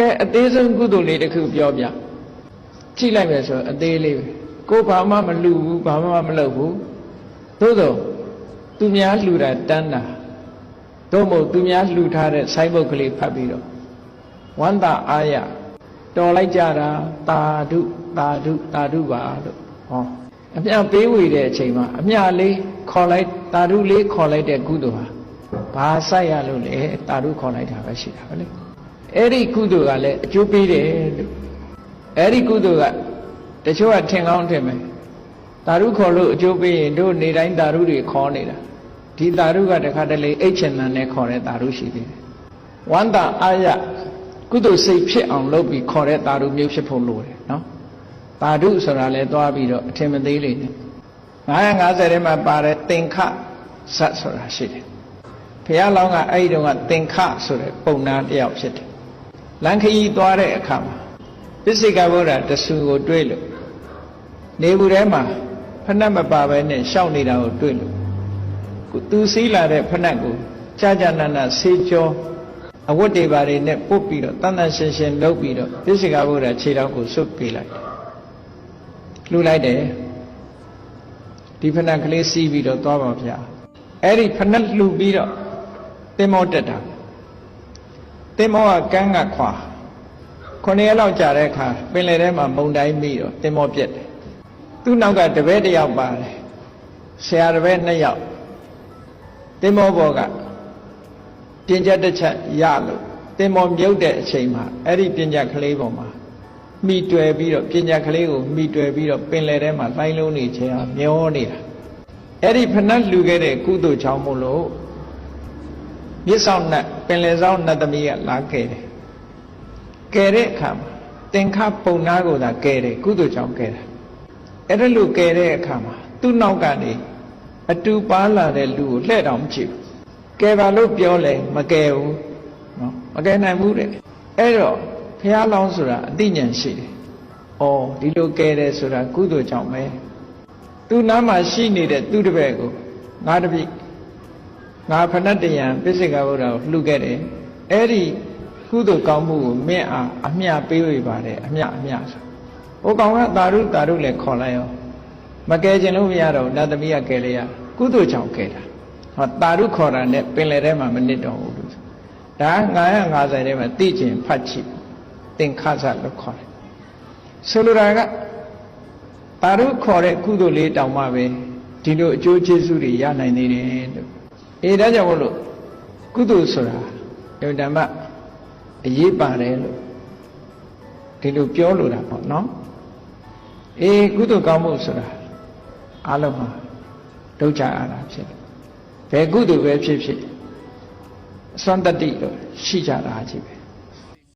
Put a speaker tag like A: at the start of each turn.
A: ကဲအသေးဆုံးကုသိုလ်လေးတစ်ခုပြောပြကြည့်လိုက်မယ်ဆိုအသေးလေးပဲကိုယ်ဘာမှမလူဘူးဘာမှမလုပ်ဘူးသို့သောသူများလှူတာတန်းတာသို့မဟုတ်သူများလှူထားတဲ့ဆိုင်းဘုတ်ကလေးဖတ်ပြီးတော့ဝန္တာအာရတော်လိုက်ကြတာတာဓုတာဓုတာဓုပါလို့ဟောအမြပေးဝေတဲ့အချိန်မှာအမြလေးခေါ်လိုက်တာဓုလေးခေါ်လိုက်တဲ့ကုသိုလ်ဟာဘာဆိုင်ရလို့လဲတာဓုခေါ်လိုက်တာပဲရှိတာပဲလေ အဲ့ဒီကုသိုလ်ကလည်းအကျိုးပေးတယ်လို့အဲ့ဒီကုသိုလ်ကတချို့ကထင်ကောင်းထင်မယ်တာဓုခေါ်လို့အကျိုးပေးရင်တို့နေတိုင်းတာဓုတွေခေါ်နေတာဒီတာဓုကတခါတလေအိတ်ချင်တန်နဲ့ခေါ်တဲ့တာဓုရှိသေးတယ်ဝန္တာအာရကုသိုလ်စိတ်ဖြစ်အောင်လုပ်ပြီးခေါ်တဲ့တာဓုမျိုးဖြစ်ဖို့လိုတယ်နော်တာဓုဆိုတာလဲသွားပြီးတော့အထင်မသေးလေနဲ့950ထဲမှာပါတဲ့သင်္ခဇတ်ဆိုတာရှိတယ်ဘုရားလောင်းကအဲ့ဒီတော့ကသင်္ခဆိုတဲ့ပုံနာတစ်ယောက်ဖြစ်တယ် လန်ခရီးသွားတဲ့အခါမှာပစ္စေကဗုဒ္ဓတဆူကိုတွေ့လို့နေဘူးထဲမှာဖဏတ်မပါဘဲနဲ့ရှောက်နေတာကိုတွေ့လို့သူစည်းလာတဲ့ဖဏတ်ကိုကြာကြာနာနာဆေးကြောအဝတ်တွေပါတွေနဲ့ပုတ်ပြီးတော့တန်တန်ရှင်းရှင်းလုပ်ပြီးတော့ပစ္စေကဗုဒ္ဓခြေထောက်ကိုစွတ်ပေးလိုက်တယ်လှူလိုက်တယ်ဒီဖဏတ်ကလေးစီးပြီးတော့သွားပါဗျာအဲ့ဒီဖဏတ်လှူပြီးတော့တင်မောတက်တာ တင်မောကကန်းကခွာခုနှစ်ရက်လောက်ကြာတဲ့အခါပင်လယ်ထဲမှာမုန်တိုင်းမိတော့တင်မောပြက်တယ်သူ့နောက်ကတပည့်တစ်ယောက်ပါတယ်ဆရာတပည့်နှစ်ယောက်တင်မောဘောကပြင်ချက်တစ်ချက်ရလို့တင်မောမြုပ်တဲ့အချိန်မှာအဲ့ဒီပြင်ချက်ကလေးပေါ်မှာမိတွယ်ပြီးတော့ပြင်ချက်ကလေးကိုမိတွယ်ပြီးတော့ပင်လယ်ထဲမှာလိုင်းလုံးနေချင်အောင်မျောနေတာအဲ့ဒီဖဏတ်လှူခဲ့တဲ့ကုသိုလ်ချောင်းမို့လို့ မြစ်ဆောင်နတ်ပင်လယ်ဆောင်နတ်သမီးကလာခဲ့တယ်ကယ်တဲ့အခါမှာသင်္ခပုံနာကိုသာကယ်တယ်ကုသိုလ်ချောင်းကယ်တယ်အဲ့ဒါလို့ကယ်တဲ့အခါမှာသူ့နောက်ကနေအတူပါလာတဲ့လူကိုလှဲ့တောင်မချဘူးကယ်ပါလို့ပြောလဲမကယ်ဘူးနော်မကယ်နိုင်ဘူးတဲ့အဲ့တော့ဘုရားလောင်းဆိုတာအသိဉာဏ်ရှိတယ်။အော်ဒီလိုကယ်တယ်ဆိုတာကုသိုလ်ကြောင့်ပဲ။သူ့နားမှာရှိနေတဲ့သူ့တပည့်ကိုငါတပိ ငါဖဏတယံပိစိကဗုဒ္ဓကိုလှူခဲ့တယ်။အဲ့ဒီကုသိုလ်ကောင်းမှုကိုမင်းအားအမျှပေးဝေပါတယ်အမျှအမျှဆို။ဟိုကောင်ကတာရုတာရုလည်းခေါ်လိုက်ရောမကယ်ခြင်းလို့မရတော့နတ်သမီးကကယ်လေရကုသိုလ်ကြောင့်ကယ်တာ။ဟောတာရုခေါ်တာနဲ့ပင်လယ်ထဲမှာမနစ်တော့ဘူးလို့ဆို။ဒါ950ထဲမှာသိကျင်ဖတ်ချိသင်္ခါဇလို့ခေါ်တယ်ဆိုလိုတာကတာရုခေါ်တဲ့ကုသိုလ်လေးတောင်မှပဲဒီလိုအကျိုးကျေးဇူးတွေရနိုင်နေတယ်လို့ အေးဒါကြောင့်မို့လို့ကုသိုလ်ဆိုတာအင်တန်မှအရေးပါတယ်လို့ဒီလိုပြောလိုတာပေါ့နော်အေးကုသိုလ်ကောင်းမှုဆိုတာအလုံးမှာဒုက္ခအားတာဖြစ်တယ်ဘယ်ကုသိုလ်ပဲဖြစ်ဖြစ်အစွမ်းတတ္တိလို့ရှိကြတာကြီးပဲ